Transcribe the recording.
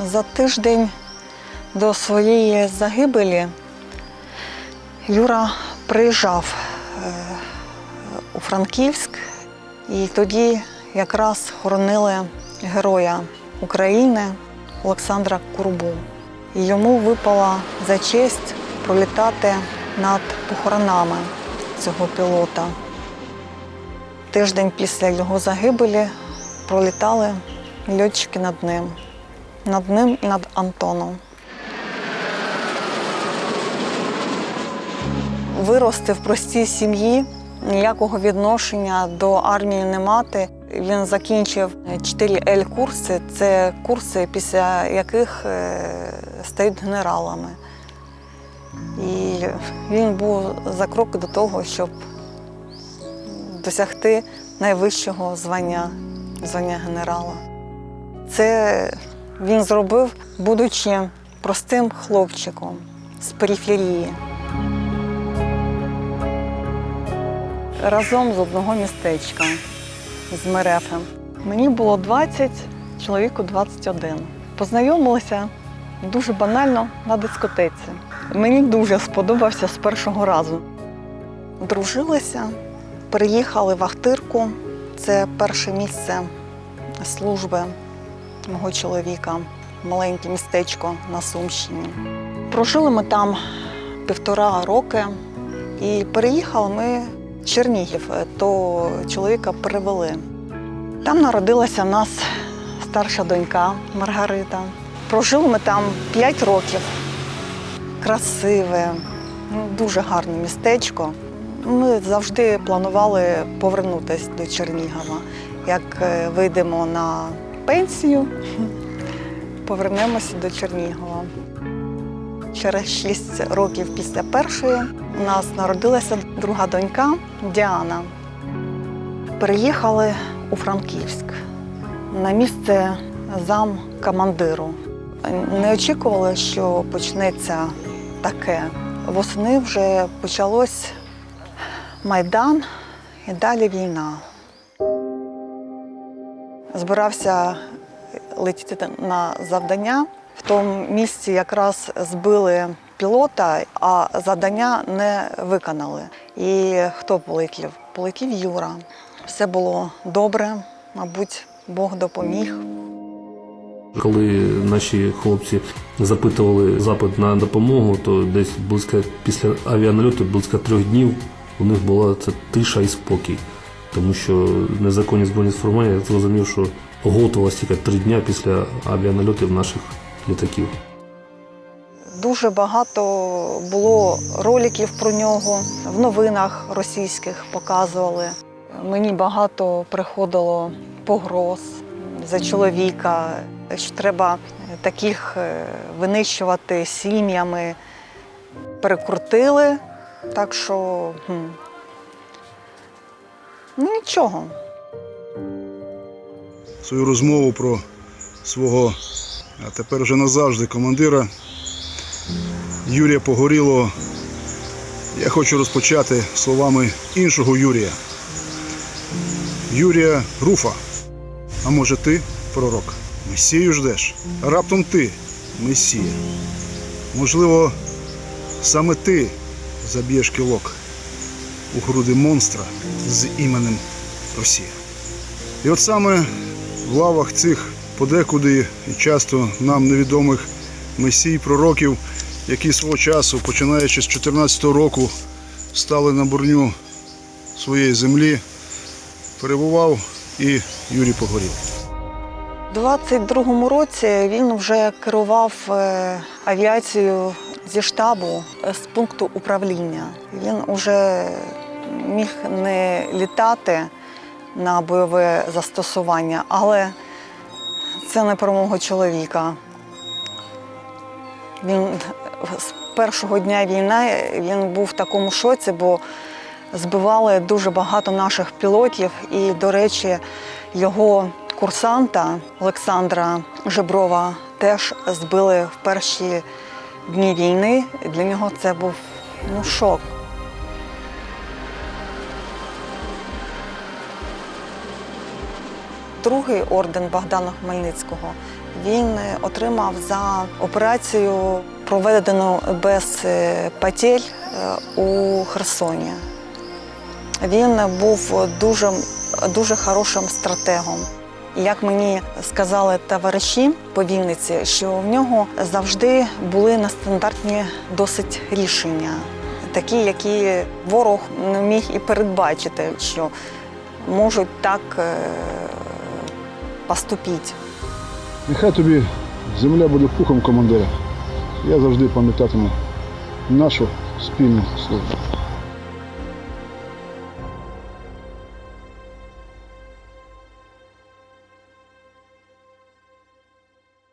За тиждень до своєї загибелі Юра приїжджав е, у Франківськ, і тоді якраз хоронили героя України Олександра Курбу. І йому випала за честь пролітати над похоронами цього пілота. Тиждень після його загибелі пролітали льотчики над ним, над ним і над Антоном. Вирости в простій сім'ї, ніякого відношення до армії не мати. Він закінчив 4 Л курси. Це курси, після яких е, стають генералами. І він був за крок до того, щоб досягти найвищого звання, звання генерала. Це він зробив, будучи простим хлопчиком з периферії. Разом з одного містечка з Мерефем. Мені було 20, чоловіку 21. Познайомилися дуже банально на дискотеці. Мені дуже сподобався з першого разу. Дружилися, переїхали в Ахтирку. Це перше місце служби мого чоловіка, маленьке містечко на Сумщині. Прожили ми там півтора роки і переїхали ми в Чернігів, то чоловіка перевели. Там народилася в нас старша донька Маргарита. Прожили ми там 5 років. Красиве, ну, дуже гарне містечко. Ми завжди планували повернутися до Чернігова. Як е, вийдемо на пенсію, повернемося до Чернігова. Через 6 років після першої у нас народилася друга донька Діана. Переїхали у Франківськ на місце зам командиру. Не очікували, що почнеться таке. Восени вже почалось Майдан і далі війна. Збирався летіти на завдання. В тому місці якраз збили пілота, а завдання не виконали. І хто полетів? Полетів Юра. Все було добре, мабуть, Бог допоміг. Коли наші хлопці запитували запит на допомогу, то десь близько після авіанальоту, близько трьох днів, у них була це тиша і спокій. Тому що незаконні збройні сформування я зрозумів, що готувалося тільки три дні після авіанальотів наших літаків. Дуже багато було роликів про нього. В новинах російських показували. Мені багато приходило погроз за чоловіка, що треба таких е, винищувати сім'ями. Перекрутили, так що ну нічого. свою розмову про свого, а тепер вже назавжди командира Юрія Погорілого. Я хочу розпочати словами іншого Юрія. Юрія Руфа. А може ти пророк? Месію ждеш? Раптом ти Месія. Можливо, саме ти заб'єш кілок у груди монстра з іменем Росія. І от саме в лавах цих подекуди і часто нам невідомих месій пророків, які свого часу, починаючи з 14 року, стали на бурню своєї землі, перебував і Юрій Погорів. У 22-му році він вже керував е, авіацією зі штабу е, з пункту управління. Він вже міг не літати на бойове застосування, але це не про мого чоловіка. Він з першого дня війни він був в такому шоці, бо збивали дуже багато наших пілотів. І, до речі, його курсанта Олександра Жеброва теж збили в перші дні війни. Для нього це був ну, шок. Другий орден Богдана Хмельницького він е, отримав за операцію, проведену без е, потерь е, у Херсоні. Він був дуже, дуже хорошим стратегом. Як мені сказали товариші по Вінниці, що в нього завжди були нестандартні досить рішення, такі, які ворог не міг і передбачити, що можуть так е, поступити. Нехай тобі земля буде пухом командира. Я завжди пам'ятатиму нашу спільну службу.